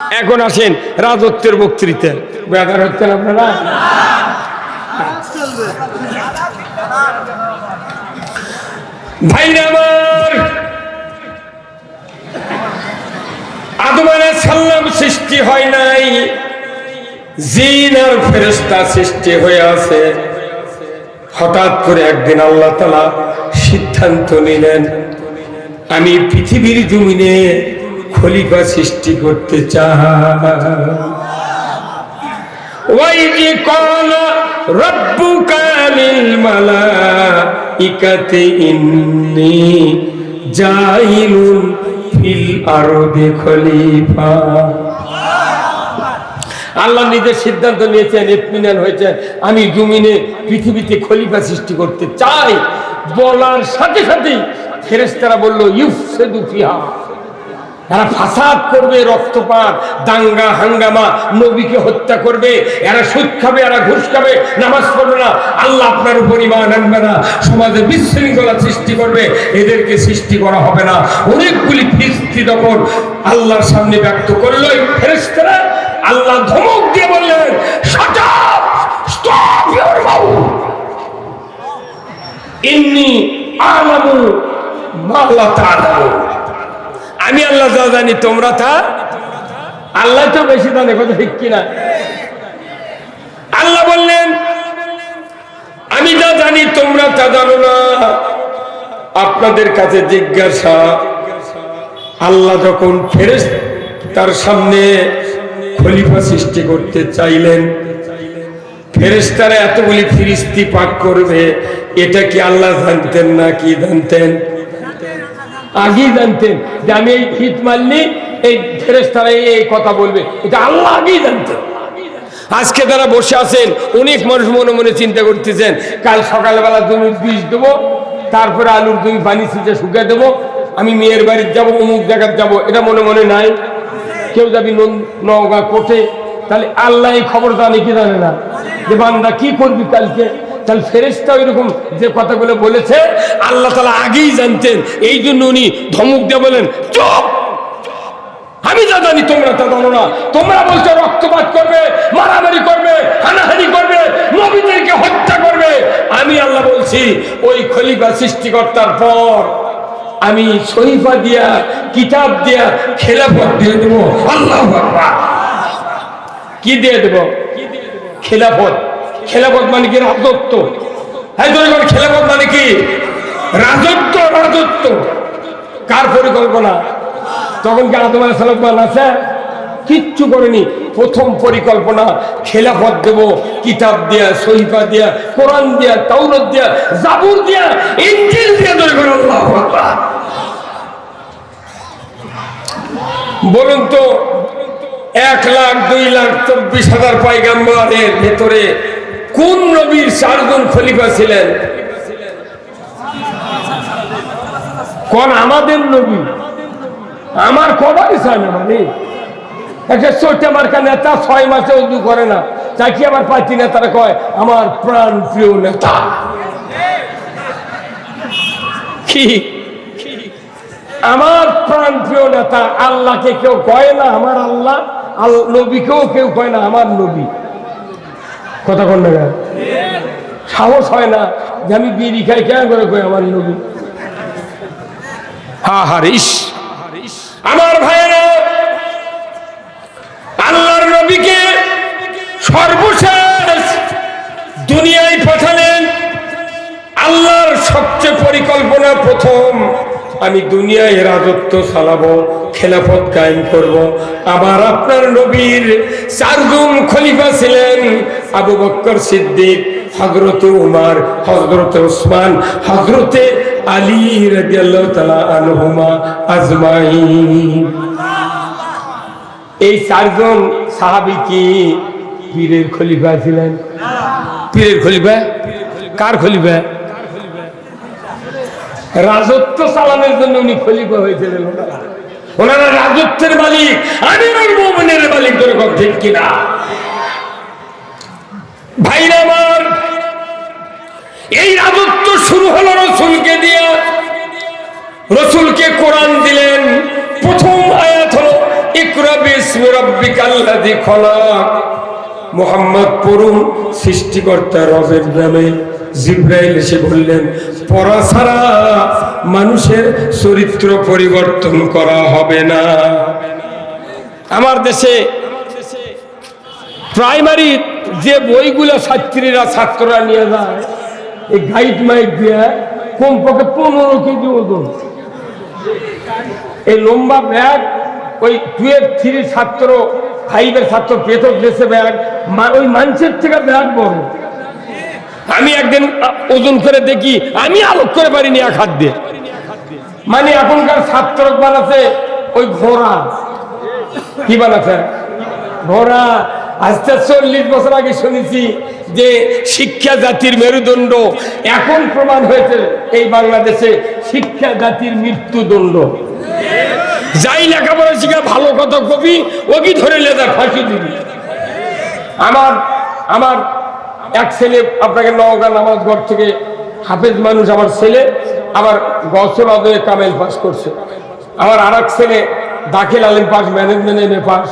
এখন আসেন রাজত্বের বক্তৃতা বেদার হচ্ছেন আপনারা? ভাই আমার আদম সাল্লাম সৃষ্টি হয় নাই, জিন আর ফেরেস্তা সৃষ্টি হয়ে আছে। হঠাৎ করে একদিন আল্লাহ তালা সিদ্ধান্ত নিলেন, আমি পৃথিবীর জমিনে খলিফা সৃষ্টি করতে চাই কল খলিফা। আল্লাহ নিজের সিদ্ধান্ত নিয়েছেন, ইতমিনান হয়েছেন আমি জমিনে পৃথিবীতে খলিফা সৃষ্টি করতে চাই। বলার সাথে সাথেই ফেরেস্তারা বলল ইউফ সেদু ফিহা। এরা ফাসাদ করবে, রক্তপাত, দাঙ্গা, হাঙ্গামা, নবীকে হত্যা করবে, এরা সুদ খাবে, এরা ঘুষ খাবে, নামাজ পড়বে না। আল্লাহ আপনার উপর ইমান আনবে না। সমাজে বিশৃঙ্খলা সৃষ্টি করবে, এদেরকে সৃষ্টি করা হবে না। অনেকগুলি ফিস্তি তখন আল্লাহর সামনে ব্যক্ত করল ফেরেস্তারা আল্লাহ ধমক দিয়ে বললেন! ইন্নি আলামু মাল্লা তালামু আমি আল্লাহ যা জানি, তোমরা তা? আল্লাহ তো বেশি জানে, কথা ঠিক কিনা? আল্লাহ বললেন, আমি যা জানি, তোমরা তা জানো না। আপনাদের কাছে জিজ্ঞাসা, আল্লাহ যখন ফেরেস তার সামনে খলিফা সৃষ্টি করতে চাইলেন ফেরেস্তারা এতগুলি ফিরিস্তি পাক করবে, এটা কি আল্লাহ জানতেন না কি জানতেন? আগেই জানতেন যে আমি এই ফিট মারলি এই ফেরেস্তারা এই কথা বলবে। এটা আল্লাহ আগেই জানতেন আজকে তারা বসে আছেন, অনেক মানুষ মনে মনে চিন্তা করতেছেন, কাল সকালবেলা জমির বীজ দেবো, তারপরে আলুর জমি পানি সিঁচে শুকিয়ে দেবো, আমি মেয়ের বাড়ির যাব, অমুক জায়গার যাব, এটা মনে মনে নাই। কেউ যাবি নওগাঁ কোটে তাহলে আল্লাহ এই খবর জানে কি জানে না। যে বান্দা কি করবি কালকে? তাহলে ফেরেস্তা এরকম যে কথাগুলো বলেছে, আল্লাহ তালা আগেই জানতেন। এই জন্য উনি ধমক দিয়ে বলেন, চুপ আমি যা জানি তোমরা তা জানো না। তোমরা বলছো রক্তপাত করবে, মারামারি করবে, হানাহানি করবে, নবীদেরকে হত্যা করবে। আমি আল্লাহ বলছি, ওই খলিফা সৃষ্টিকর্তার পর আমি শরীফা দিয়া, কিতাব দিয়া খেলাফত দিয়ে দেবো। আল্লাহ কি দিয়ে দেব? খেলাফত। খেলাফত মানে কি রাজত্ব? হ্যাঁ বল, খেলাফত মানে কি? রাজত্ব রাজত্ব? কার পরিকল্পনা? তখন কি আদম আলাইসালাম আছে কিচ্ছু করেনি। প্রথম পরিকল্পনা খেলাফত দেব কিতাব দিয়া সহিফা দিয়া কোরআন দিয়া তাওরত দিয়া জাবুর দিয়া ইঞ্জিল দিয়া করে আল্লাহু বলুন তো এক লাখ দুই লাখ চব্বিশ হাজার পাইগাম্বারের ভেতরে কোন নবীর চারজন খলিফা ছিলেন? কোন আমাদের নবী? আমার কবারই চায় না মানে। একটা চোটে মার্কা নেতা ছয় মাসে উদু করে না। তাকে আমার পার্টি নেতারা কয়, আমার প্রাণ প্রিয় নেতা কি? আমার প্রাণ প্রিয় নেতা আল্লাহকে কেউ কয় না আমার আল্লাহ? আল নবীকেও কেউ কয় না আমার নবী। কথা কোন না সাহস হয় না যে আমি বিড়ি খাই কেন করে কই আমার নবী? হা হারিস আমার ভাইয়েরা আল্লাহর নবীকে সর্বশেষ দুনিয়ায় পাঠালেন। আল্লাহর সবচেয়ে পরিকল্পনা প্রথম আমি দুনিয়ায় রাজত্ব চালাবো খেলাফত কায়েম করব। আবার আপনার নবীর চারজন খলিফা ছিলেন আবু বক্কর সিদ্দিক হজরত উমার হজরত ওসমান হজরতে আলী আনহুমা আজমাইন। এই চারজন সাহাবি কি পীরের খলিফা ছিলেন? পীরের খলিফা? কার খলিফা? রাজত্ব চালানোর জন্য উনি খলিফা হয়েছিলেন। ওনারা রাজত্বের মালিক, আমিরুল মোমিনের মালিক ধরে ঠিক কিনা? ভাইরা আমার, এই রাজত্ব শুরু হলো রসুলকে দিয়ে। রসুলকে কোরআন দিলেন। প্রথম আয়াত হলো মোহাম্মদ সৃষ্টিকর্তা রবের এসে বললেন ছাড়া মানুষের চরিত্র পরিবর্তন করা হবে না। আমার দেশে প্রাইমারি যে বইগুলো ছাত্রীরা, ছাত্ররা নিয়ে যায়, এই গাইড মাইক দিয়ে কমপক্ষে পনেরো কেজি ওজন। এই লম্বা ব্যাগ ওই টুয়েলভ থ্রি ছাত্র ফাইভের ছাত্র পেতক দেশে ব্যাগ ওই মানুষের থেকে ব্যাগ বড়। আমি একদিন ওজন করে দেখি, আমি আলোক করে পারিনি এক হাত দিয়ে মানে এখনকার ছাত্র বানাচ্ছে ওই ঘোড়া। কি বানাচ্ছে ঘোড়া আজকে চল্লিশ বছর আগে শুনেছি যে শিক্ষা জাতির মেরুদণ্ড এখন প্রমাণ হয়েছে এই বাংলাদেশে শিক্ষা জাতির মৃত্যুদণ্ড। যাই লেখাপড়া শিখা ভালো কথা কবি ওকে ধরে লেদা ফাঁসি দিবি। আমার আমার এক ছেলে আপনাকে নওগাঁ নামাজ ঘর থেকে হাফেজ মানুষ, আমার ছেলে আবার গসল আদয়ে কামেল পাস করছে। আমার আর এক ছেলে দাখিল আলিম pass, management M A pass.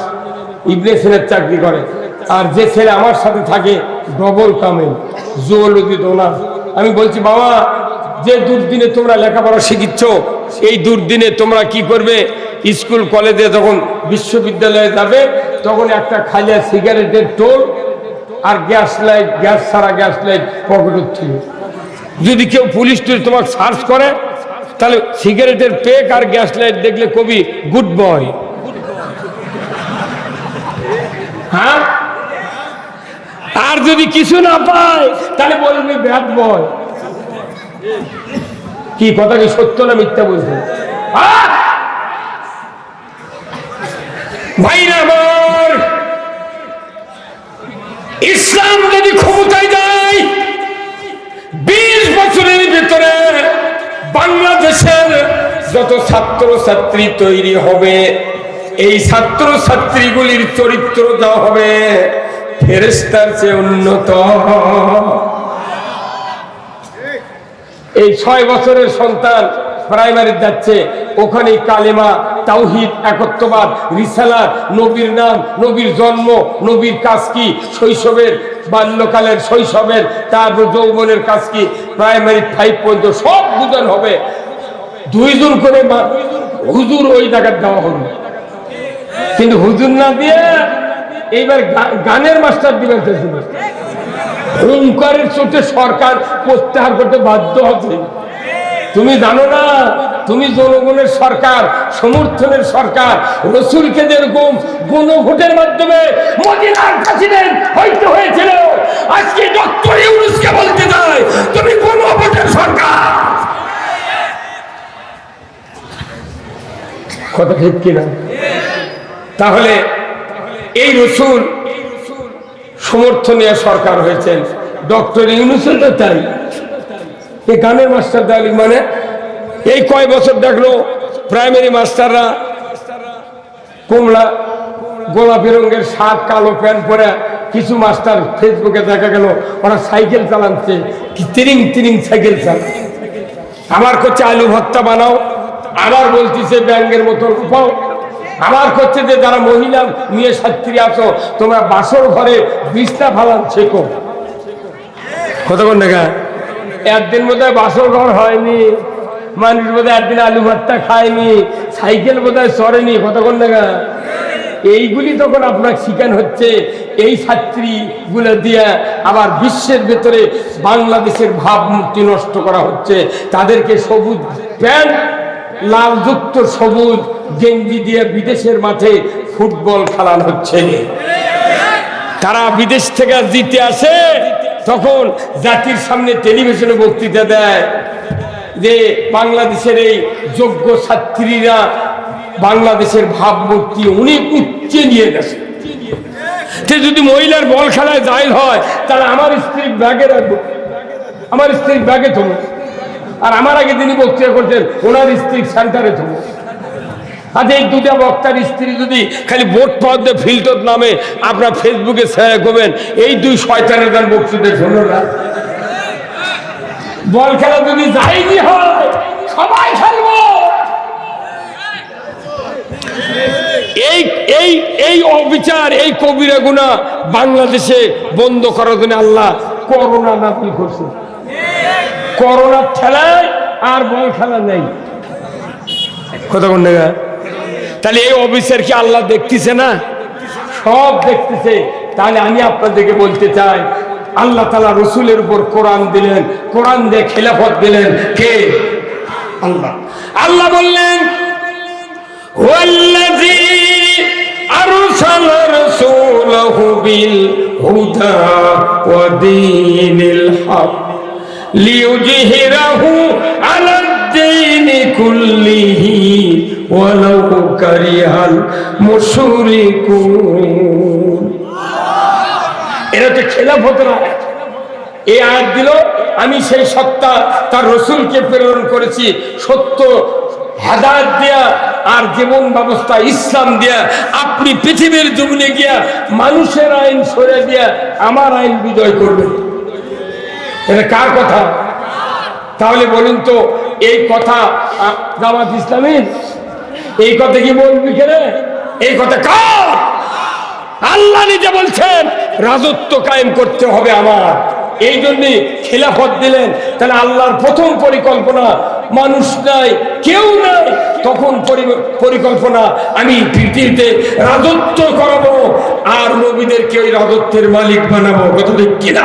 ইবনে সেনের চাকরি করে। আর যে ছেলে আমার সাথে থাকে, ডবল কামেল জুওলজি ডোনার আমি বলছি, বাবা, যে দুর্দিনে তোমরা লেখাপড়া শিখিচ্ছ, এই দুর্দিনে তোমরা কি করবে? স্কুল, কলেজে যখন বিশ্ববিদ্যালয়ে যাবে, তখন একটা খালিয়া সিগারেটের টোল আর গ্যাস লাইট, গ্যাস ছাড়া গ্যাস লাইট পকেটের ছিল যদি কেউ পুলিশ টুলিশ তোমাকে সার্চ করে, তাহলে সিগারেটের পেক আর গ্যাস লাইট দেখলে কবি গুড বয়। হ্যাঁ? আর যদি কিছু না পায়, তাহলে বলবি ব্যাড বয় কি, কথা কি সত্য না মিথ্যা বলছে? আহ! ভাইরা আমার, ইসলাম যদি ক্ষমতায় যায়, বিশ বছরের ভিতরে বাংলাদেশের যত ছাত্র ছাত্রী তৈরি হবে এই ছাত্র ছাত্রীগুলির চরিত্র যা হবে ফেরেস্তার চেয়ে উন্নত। এই ছয় বছরের সন্তান প্রাইমারি যাচ্ছে ওখানে কালেমা, তাওহিদ, একত্ববাদ, রিসালাত, নবীর নাম, নবীর জন্ম, নবীর কাজ কি, শৈশবের, বাল্যকালের শৈশবের তারপর যৌবনের কাজ কি, প্রাইমারি ফাইভ পর্যন্ত সব বুঝন হবে। দুইজন করে হুজুর ওই জায়গায় দেওয়া হবে কিন্তু হুজুর না দিয়ে এইবার গানের মাস্টার দিবেন হুঙ্কারের চোটে সরকার প্রত্যাহার করতে বাধ্য হবে তুমি জানো না, তুমি জনগণের সরকার, সমর্থনের সরকার, রসুলকে যেরকম গণভোটের মাধ্যমে মদিনার প্রেসিডেন্ট হইতে হয়েছিল, আজকে ডক্টর ইউনুসকে বলতে চাই, তুমি গণভোটের সরকার। কথা ঠিক কিনা? তাহলে এই রসুল সমর্থনীয় সরকার হয়েছেন। ডক্টর ইউনুসও তো তাই। এই গানের মাস্টার দালি মানে এই কয় বছর দেখল প্রাইমারি মাস্টাররা কুমড়া গোলাপি রঙের শার্ট, কালো প্যান্ট পরে কিছু মাস্টার ফেসবুকে দেখা গেল, ওরা সাইকেল চালাচ্ছে। তিরিং তিরিং সাইকেল চালাচ্ছে আমার করছে আলু ভর্তা বানাও, আবার বলতেছে ব্যাঙ্গের মতো পাও আবার করছে যে যারা মহিলা নিয়ে ছাত্রী আছো, তোমরা বাসর ঘরে বিছনা ফালান শেখো কতক্ষণ দেখা একদিন বোধ হয় বাসর ঘর হয়নি, মানুষ বোধ একদিন আলু ভর্তা খায়নি, সাইকেল বোধ হয় চড়েনি কতক্ষণ দেখা এইগুলি তখন আপনার শিকান হচ্ছে, এই ছাত্রীগুলো দিয়ে আবার বিশ্বের ভেতরে বাংলাদেশের ভাবমূর্তি নষ্ট করা হচ্ছে, তাদেরকে সবুজ প্যান্ট লালযুক্ত সবুজ গেঞ্জি দিয়ে বিদেশের মাঠে ফুটবল খেলানো হচ্ছে। তারা বিদেশ থেকে জিতে আসে, তখন জাতির সামনে টেলিভিশনে বক্তৃতা দেয় যে বাংলাদেশের এই যোগ্য ছাত্রীরা বাংলাদেশের ভাবমূর্তি অনেক উচ্চে নিয়ে গেছে। যদি মহিলার বল খেলায় জায়ল হয়, তাহলে আমার স্ত্রীর ব্যাগে রাখব। আমার স্ত্রীর ব্যাগে থমো আর আমার আগে তিনি বক্তৃতা করছেন, ওনার স্ত্রী সেন্টারে থমো আজ এই দুটা বক্তার স্ত্রী যদি খালি ভোট পাওয়ার ফিল্টার নামে আপনার ফেসবুকে শেয়ার করবেন, এই দুই শয়তানের গান বক্তৃতা শোনো না বল খেলা যদি যায়নি হয়, সবাই খেলব। এই এই এই অবিচার, এই কবিরা গুণা বাংলাদেশে বন্ধ করার জন্য আল্লাহ করোনা নাপিল করছে। করোনার ঠেলায় আর বল খেলা নেই কথা তাহলে এই অফিসের কি আল্লাহ দেখতেছে না? সব দেখতেছে। তাহলে আমি আপনাদেরকে বলতে চাই আল্লাহ তালা রসুলের উপর কোরআন দিলেন কোরআন দিয়ে খেলাফত দিলেন। কে? আল্লাহ। আল্লাহ বললেন হুদা ওয়া দীনিল হক। লিউজিহিরাহু আলাদ্দীন কুল্লিহি ওয়ালাউ কারিহাল মুশরিকুন। এটা তো খেলাফত আয়াত এই আয়াত দিল, আমি সেই সত্তা তার রসুলকে প্রেরণ করেছি, সত্য হেদায়ত দেয়া আর জীবন ব্যবস্থা, ইসলাম দেয়া, আপনি পৃথিবীর জমিনে গিয়া মানুষের আইন সরে দিয়া আমার আইন বিজয় করবেন। এটা কার কথা? তাহলে বলুন তো, এই কথা জামাত ইসলামীর? এই কথা কি বলবি কেনে এই কথা কার? আল্লাহ নিজে বলছেন, রাজত্ব কায়েম করতে হবে আমার। এই জন্যে খেলাফত দিলেন। তাহলে আল্লাহর প্রথম পরিকল্পনা, মানুষ নাই, কেউ নাই। তখন পরি- পরিকল্পনা, আমি পৃথিবীতে রাজত্ব করাবো, আর নবীদেরকে ওই রাজত্বের মালিক বানাবো। কথা ঠিক কিনা?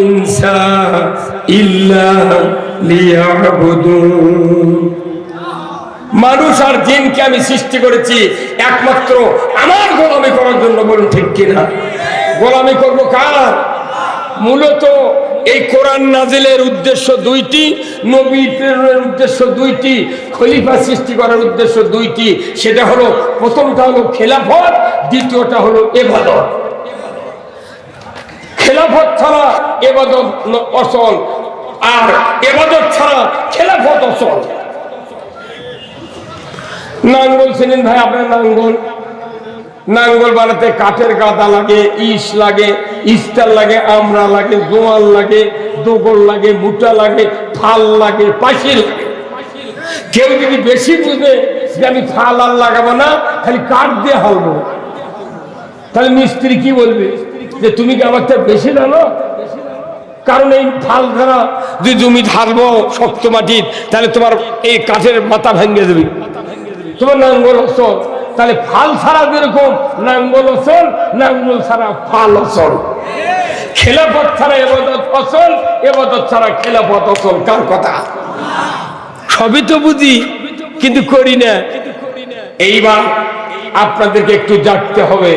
ইনসা ইল্লা মানুষ আর জিনকে আমি সৃষ্টি করেছি একমাত্র আমার গোলামি করার জন্য, বলুন ঠিক কিনা? গোলামি করব কার? মূলত এই কোরআন নাজিলের উদ্দেশ্য দুইটি, নবী প্রেরণের উদ্দেশ্য দুইটি, খলিফা সৃষ্টি করার উদ্দেশ্য দুইটি। সেটা হলো, প্রথমটা হলো খেলাফত, দ্বিতীয়টা হলো এবাদত। খেলাফত ছাড়া এবাদত অচল। আর এবাদত ছাড়া খেলাফত অচল। নাঙ্গল ছিলেন ভাই, আপনার নাঙ্গল? নাঙ্গল বানাতে কাঠের গাদা লাগে, ইস লাগে, ইস্টার লাগে, আমড়া লাগে, জোয়াল লাগে দোগল লাগে মুটা লাগে, ফাল লাগে পাশি লাগে। কেউ যদি বেশি বুঝে যে আমি ফাল আর লাগাবো না, খালি কাঠ দিয়ে হালবো। তাহলে মিস্ত্রি কি বলবে? যে তুমি কি আমার বেশি জানো কারণ এই ফাল দ্বারা যদি জমি ঢালবো শক্ত মাটির, তাহলে তোমার এই কাঠের মাথা ভেঙে দেবে। তোমার নাঙ্গল অসল। তাহলে ফাল ছাড়া যেরকম নাঙ্গল অসল, নাঙ্গল ছাড়া ফাল অসল। খেলাপথ ছাড়া এবাদত অসল, এবাদত ছাড়া খেলাপথ অসল। কার কথা? সবই তো বুঝি, কিন্তু করি না। এইবার আপনাদেরকে একটু জাগতে হবে।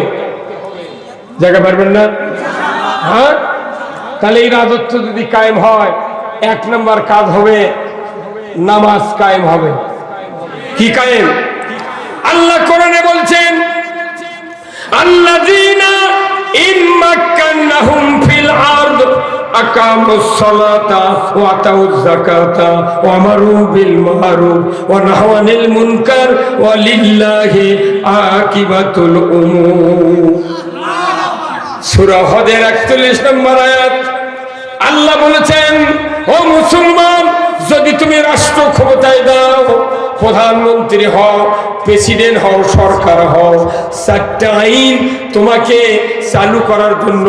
জায়গা পারবেন না? হ্যাঁ? তাহলে এই রাজত্ব যদি কায়েম হয়, এক নম্বর কাজ হবে, নামাজ কায়েম হবে। কি কায়েম? আল্লাহ কোরআনে বলছেন মাক্কান্নাহুম ফিল আরদ আকামুস সালাতা ওয়া আতাউজ যাকাতা ওয়া আমারু বিল মারুফ ওয়া নাহাউ আনিল মুনকার ওয়া লিল্লাহি আকিবাতুল উমুর সূরা হদের 41 নম্বর আয়াত। আল্লাহ বলেছেন, ও মুসলমান, যদি তুমি রাষ্ট্র ক্ষমতায় দাও, প্রধানমন্ত্রী হও, প্রেসিডেন্ট হও, সরকার হও, চারটা আইন তোমাকে চালু করার জন্য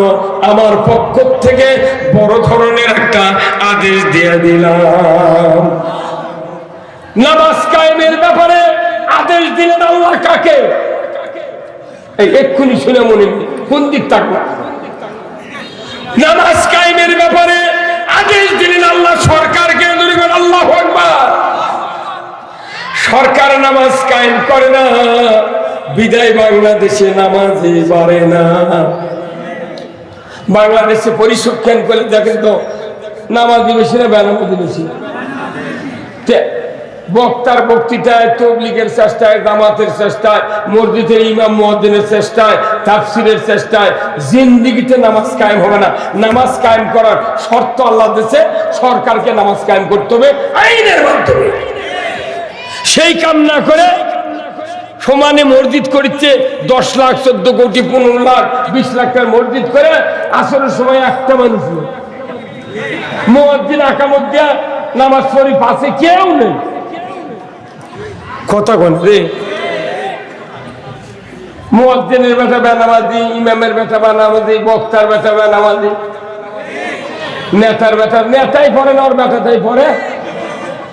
আমার পক্ষ থেকে বড় ধরনের একটা আদেশ দিয়ে দিলাম। নামাজ কায়েমের ব্যাপারে আদেশ দিলেন আল্লাহ কাকে? এক্ষুনি শুনে মনে নেই। কোন থাকল নামাজ কায়েমের ব্যাপারে আদেশ দিলেন আল্লাহ সরকারকে ধরিবেন আল্লাহ আকবার। সরকার নামাজ কায়েম করে না, বিদায় বাংলাদেশে নামাজে পারে না। বাংলাদেশে পরিসংখ্যান করে দেখেন তো, নামাজি বেশি না বেনামাজি বেশি বক্তার বক্তৃতায়, তবলিগের চেষ্টায়, জামাতের চেষ্টায়, মসজিদের ইমাম মহাদিনের চেষ্টায়, তাফসিরের চেষ্টায়, জিন্দিগিতে নামাজ কায়েম হবে না। নামাজ কায়েম করার শর্ত আল্লাহ দিয়েছে, সরকারকে নামাজ কায়েম করতে হবে আইনের মাধ্যমে। সেই কাম না করে সমানে মসজিদ করছে দশ লাখ, চোদ্দ কোটি, পনেরো লাখ, বিশ লাখ টাকার মসজিদ করে আসরের সময় একটা মানুষ মসজিদ আকামত দিয়া নামাজ পড়ি আছে, কেউ নেই। কথা কোন রে। মুয়াজ্জিনের বেটা বেনামাজি ইমামের বেটা বেনামাজি বক্তার বেটা বেনামাজি নেতার বেটা, নেতাই পড়ে না, ওর বেটাটাই পড়ে।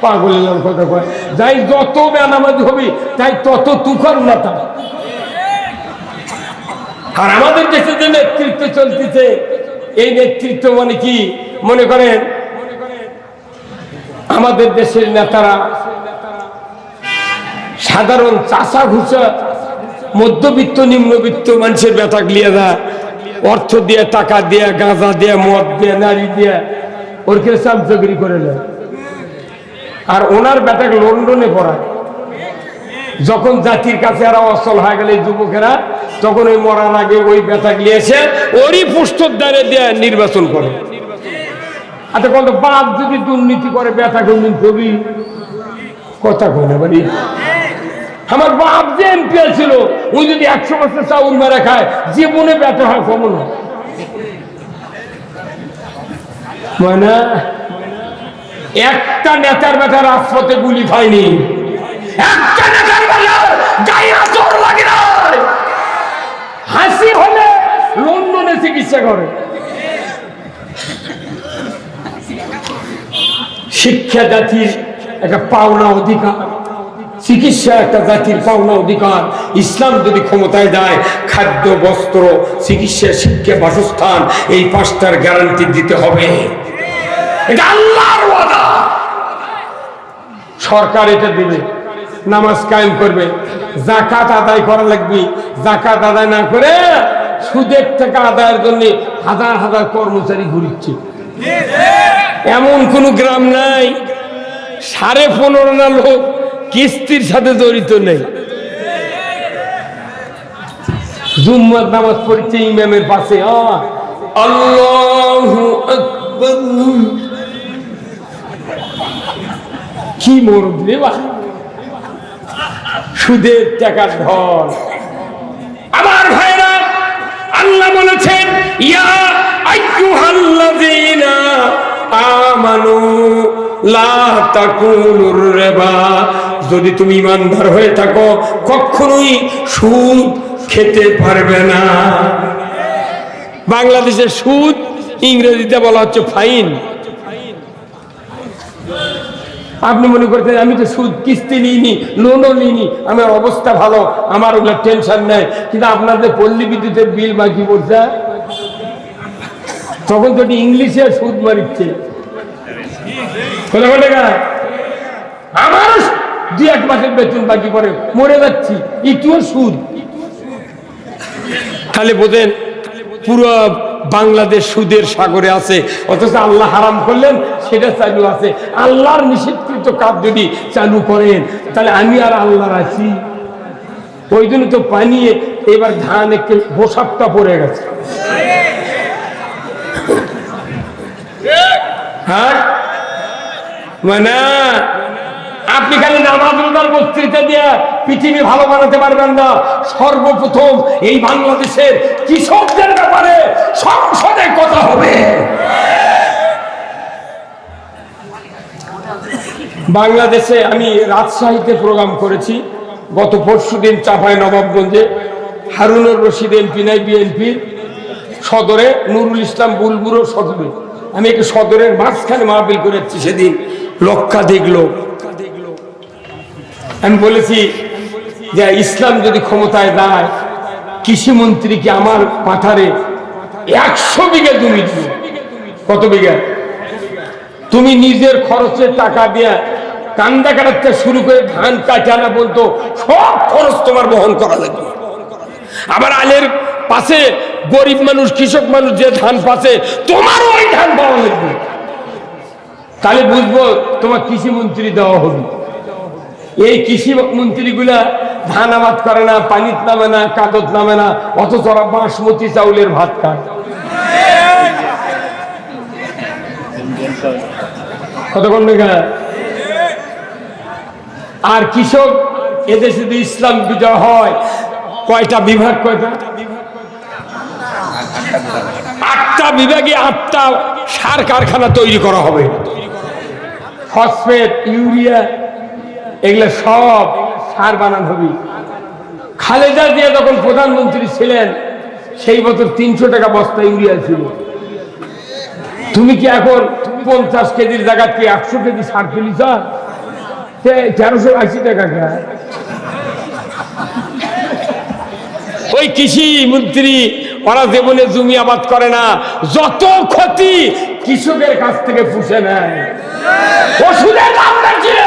পাগল এলাম কথা কয়। যাই যত বেনামাজি হবি, তাই তত তুখর নেতা আর আমাদের দেশে যে নেতৃত্ব চলতেছে, এই নেতৃত্ব মানে কি? মনে করেন, আমাদের দেশের নেতারা সাধারণ চাষা ঘুষা, মধ্যবিত্ত, নিম্নবিত্ত মানুষের বেটা লিয়ে দেয় অর্থ দিয়ে, টাকা দিয়ে, গাঁজা দিয়ে, মদ দিয়ে, নারী দিয়ে ওর কে চামচগিরি করে নেয়। আর ওনার বেটাকে লন্ডনে পড়ায়। যখন জাতির কাছে এরা অসল হয়ে গেলে যুবকেরা, তখন ওই মরার আগে ওই বেটা এসে ওরই পুষ্টর দ্বারে দিয়ে নির্বাচন করে। আচ্ছা কত বাপ যদি দুর্নীতি করে, বেটা কোনদিন ছবি কথা কয় না, বাড়ি। আমার বাপ যে এমপি ছিল ওই যদি একশো বছর চাউল মেরে খায়, জীবনে ব্যথা হয় কমন। মানে একটা নেতার বেটা রাজপথে গুলি খায়নি একটা নেতার বেটা গায়ে আচর লাগে না। হাসি হলে লন্ডনে চিকিৎসা করে। শিক্ষা জাতির একটা পাওনা অধিকার। চিকিৎসা একটা জাতির পাওনা অধিকার। ইসলাম যদি ক্ষমতায় দেয় খাদ্য, বস্ত্র, চিকিৎসা, শিক্ষা, বাসস্থান, এই পাঁচটার গ্যারান্টি দিতে হবে। এটা আল্লাহর সরকার এটা দিবে, নামাজ কায়েম করবে। জাকাত আদায় করা লাগবে। জাকাত আদায় না করে সুদের টাকা আদায়ের জন্য হাজার হাজার কর্মচারী ঘুরিচ্ছে। এমন কোন গ্রাম নাই। সাড়ে পনেরো না লোক কিস্তির সাথে জড়িত নেই। জুম্মার নামাজ পড়ছে ইমামের পাশে কি মরদ রে সুদের টাকার ধর আমার ভাইরা, আল্লাহ বলেছেন, ইয়া আইয়ুহাল্লাযীনা আমানু। যদি তুমি ইমানদার হয়ে থাকো, কখনোই সুদ খেতে পারবে না। বাংলাদেশের সুদ ইংরেজিতে বলা হচ্ছে ফাইন। আপনি মনে করতেন আমি তো সুদ কিস্তি নিইনি, লোনও নিইনি, আমার অবস্থা ভালো, আমার ওগুলো টেনশন নেই। কিন্তু আপনাদের পল্লী বিদ্যুতের বিল বাকি পড়ছে। তখন তো ইংলিশে সুদ মারিচ্ছে। টাকা আমারও দুই এক মাসের বেতন বাকি পড়ে মরে যাচ্ছি। সুদ। তাহলে বোঝেন, পুরো বাংলাদেশ সুদের সাগরে আছে, অথচ আল্লাহ হারাম করলেন, সেটা চালু আছে। আল্লাহর নিষিদ্ধকৃত কাজ যদি চালু করেন, তাহলে আমি আর আল্লাহর আছি ওই জন্য তো পানিয়ে এবার ধান একটু বসাবটা পড়ে গেছে। হ্যাঁ? মানে আপনি খালি নামাজ রোজার বক্তৃতা দিয়ে পৃথিবী ভালো বানাতে পারবেন না। সর্বপ্রথম এই বাংলাদেশের কৃষকদের ব্যাপারে সংসদে কথা হবে। বাংলাদেশে আমি রাজশাহীতে প্রোগ্রাম করেছি। গত পরশু দিন চাপাই নবাবগঞ্জে হারুনুর রশিদ এমপি নাই, বিএনপি সদরে, নুরুল ইসলাম বুলবুরো সদরে। আমি একটু সদরের মাঝখানে মাহবিল করেছি সেদিন। লক্ষাধিক লোক। আমি বলেছি যে ইসলাম যদি ক্ষমতায় দেয় কৃষিমন্ত্রীকে আমার পাঠারে একশো বিঘা জমি কত বিঘা? তুমি নিজের খরচের টাকা দিয়ে কান্দা কাটাতে শুরু করে ধান কাটানা বলতো, সব খরচ তোমার বহন করা লাগবে। আবার আলের পাশে গরিব মানুষ, কৃষক মানুষ যে ধান পাশে, তোমারও ওই ধান পাওয়া লাগবে। তাহলে বুঝব তোমার কৃষি মন্ত্রী দেওয়া হবে এই কৃষি মন্ত্রীগুলা ধান আবাদ করে না, পানিত নামে না, কাগজ নামে না, অথচ বাসমতি চাউলের ভাত খায়। কতক্ষণ আর কৃষক এদেশে যদি ইসলাম বিজয় হয়, কয়টা বিভাগ, কয়টা? আটটা বিভাগে আটটা সার কারখানা তৈরি করা হবে। ফসফেট, ইউরিয়া, এগুলো সব সার বানান হবে। খালেদা জিয়া যখন প্রধানমন্ত্রী ছিলেন, সেই বছর তিনশো টাকা বস্তা ইউরিয়া ছিল। তুমি কি এখন পঞ্চাশ কেজির জায়গা কি একশো কেজি সার ফেলিস তেরোশো আশি টাকা ওই কৃষি মন্ত্রী, ওরা জীবনে জমি আবাদ করে না, যত ক্ষতি কৃষকের কাছ থেকে পুষে নেয়। ওষুধের দাম বেশি